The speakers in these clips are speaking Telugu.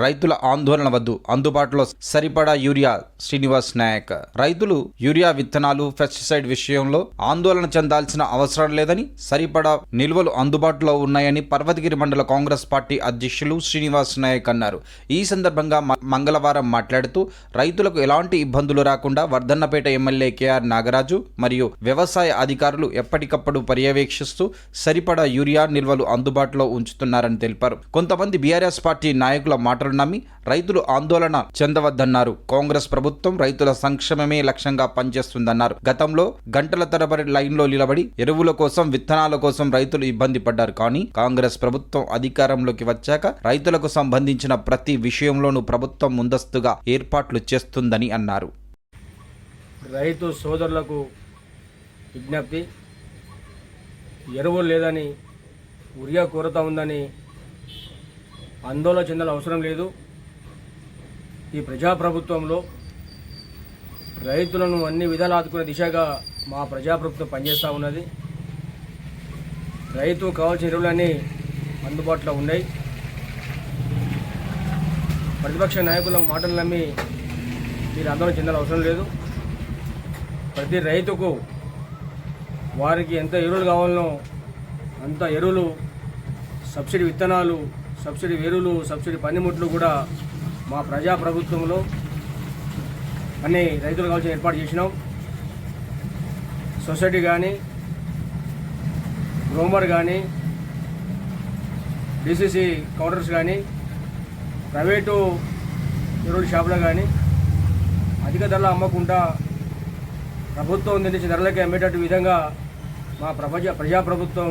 రైతుల ఆందోళన వద్దు. అందుబాటులో సరిపడా యూరియా శ్రీనివాస్ నాయక్. రైతులు యూరియా విత్తనాలు పెస్టిసైడ్ విషయంలో ఆందోళన చెందాల్సిన అవసరం లేదని సరిపడా నిల్వలు అందుబాటులో ఉన్నాయని పర్వతగిరి మండల కాంగ్రెస్ పార్టీ అధ్యక్షులు శ్రీనివాస్ నాయక్ అన్నారు. ఈ సందర్భంగా మంగళవారం మాట్లాడుతూ రైతులకు ఎలాంటి ఇబ్బందులు రాకుండా వర్ధన్నపేట ఎమ్మెల్యే కేఆర్ నాగరాజు మరియు వ్యవసాయ అధికారులు ఎప్పటికప్పుడు పర్యవేక్షిస్తూ సరిపడా యూరియా నిల్వలు అందుబాటులో ఉంచుతున్నారని తెలిపారు. కొంతమంది బీఆర్ఎస్ పార్టీ నాయకుల మాట మాటలు నమ్మి రైతులు ఆందోళన చెందవద్దన్నారు. కాంగ్రెస్ ప్రభుత్వం రైతుల సంక్షేమమే లక్ష్యంగా పనిచేస్తుందన్నారు. గతంలో గంటల తరబడి లైన్లో నిలబడి ఎరువుల కోసం విత్తనాల కోసం రైతులు ఇబ్బంది పడ్డారు. కానీ కాంగ్రెస్ ప్రభుత్వం అధికారంలోకి వచ్చాక రైతులకు సంబంధించిన ప్రతి విషయంలోనూ ప్రభుత్వం ముందస్తుగా ఏర్పాట్లు చేస్తుందని అన్నారు. రైతు సోదరులకు విజ్ఞప్తి ఎరువులు లేదని ఉరియా కొరత ఉందని ఆందోళన చెందాల అవసరం లేదు. ఈ ప్రజాప్రభుత్వంలో రైతులను అన్ని విధాలు ఆదుకునే దిశగా మా ప్రజాప్రభుత్వం పనిచేస్తూ ఉన్నది. రైతు కావాల్సిన ఎరువులన్నీ అందుబాటులో ఉన్నాయి. ప్రతిపక్ష నాయకుల మాటలు నమ్మి మీరు ఆందోళన చెందాల అవసరం లేదు. ప్రతి రైతుకు వారికి ఎంత ఎరువులు కావాలనో అంత ఎరువులు సబ్సిడీ విత్తనాలు సబ్సిడీ ఎరువులు సబ్సిడీ పనిముట్లు కూడా మా ప్రజా ప్రభుత్వంలో అన్ని రైతులు కావాల్సిన ఏర్పాటు చేసినాం. సొసైటీ కానీ గ్రోమర్ కానీ డిసిసి కౌంటర్స్ కానీ ప్రైవేటు ఎరువుల షాపులు కానీ అధిక ధరలు అమ్మకుండా ప్రభుత్వం నిర్ణయించిన ధరలకి అమ్మేటట్టు విధంగా మా ప్రపంచ ప్రజాప్రభుత్వం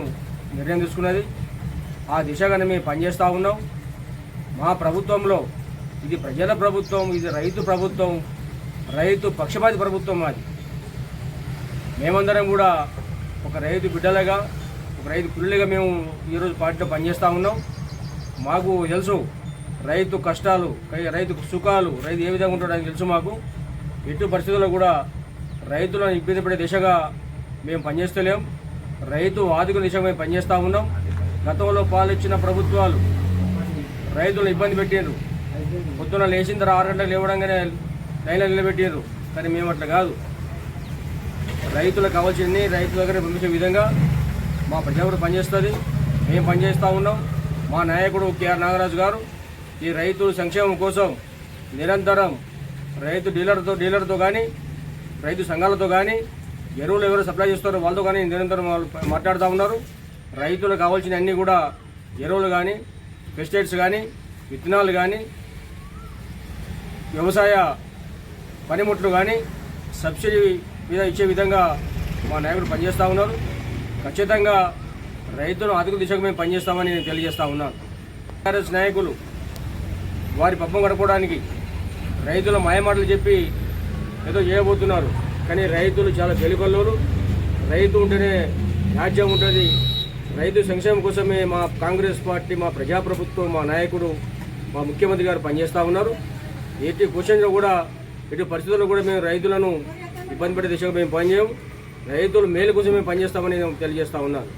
నిర్ణయం తీసుకున్నది. ఆ దిశగానే మేము పనిచేస్తూ ఉన్నాం. మా ప్రభుత్వంలో ఇది ప్రజల ప్రభుత్వం ఇది రైతు ప్రభుత్వం రైతు పక్షపాతి ప్రభుత్వం మాది. మేమందరం కూడా ఒక రైతు బిడ్డలుగా ఒక రైతు పిల్లలుగా మేము ఈరోజు పార్టీలో పనిచేస్తూ ఉన్నాం. మాకు తెలుసు రైతు కష్టాలు రైతు సుఖాలు రైతు ఏ విధంగా ఉంటాడని తెలుసు మాకు. ఎటు పరిస్థితుల్లో కూడా రైతులను ఇబ్బంది పడే దిశగా మేము పనిచేస్తలేం. రైతు ఆదుకునే దిశగా మేము పనిచేస్తూ ఉన్నాం. గతంలో పాలిచ్చిన ప్రభుత్వాలు రైతులు ఇబ్బంది పెట్టారు పొద్దున లేచిన తర్వాత ఆరు గంటలు లేవడంగానే లైన్లో నిలబెట్టారు కానీ మేము అట్లా కాదు. రైతులకు కావాల్సింది రైతుల దగ్గర పంపించే విధంగా మా ప్రజాపతి పనిచేస్తుంది. మేము పనిచేస్తూ ఉన్నాం. మా నాయకుడు కేఆర్ నాగరాజు గారు ఈ రైతుల సంక్షేమం కోసం నిరంతరం రైతు డీలర్తో డీలర్తో కానీ రైతు సంఘాలతో కానీ ఎరువులు ఎవరు సప్లై చేస్తారో వాళ్ళతో కానీ నిరంతరం వాళ్ళు మాట్లాడుతూ ఉన్నారు. రైతులకు కావాల్సిన అన్నీ కూడా ఎరువులు కానీ పెస్టిసైడ్స్ కానీ విత్తనాలు కానీ వ్యవసాయ పనిముట్లు కానీ సబ్సిడీ మీద ఇచ్చే విధంగా మా నాయకుడు పనిచేస్తూ ఉన్నారు. ఖచ్చితంగా రైతులు అదుపు దిశగా మేము పనిచేస్తామని నేను తెలియజేస్తా ఉన్నాను. టీఆర్ఎస్ నాయకులు వారి పబ్బం గడపడానికి రైతుల మాయమాటలు చెప్పి ఏదో చేయబోతున్నారు. కానీ రైతులు చాలా తెలికొల్లోరు రైతు ఉంటేనే రాజ్యం ఉంటుంది. రైతు సంక్షేమం కోసమే మా కాంగ్రెస్ పార్టీ మా ప్రజాప్రభుత్వం మా నాయకుడు మా ముఖ్యమంత్రి గారు పనిచేస్తూ ఉన్నారు. ఎట్టి క్వశ్చన్లో కూడా ఎటు పరిస్థితుల్లో కూడా మేము రైతులను ఇబ్బంది పడే దిశగా మేము పనిచేయం రైతులు మేలు కోసం మేము పనిచేస్తామని నేను తెలియజేస్తా ఉన్నాను.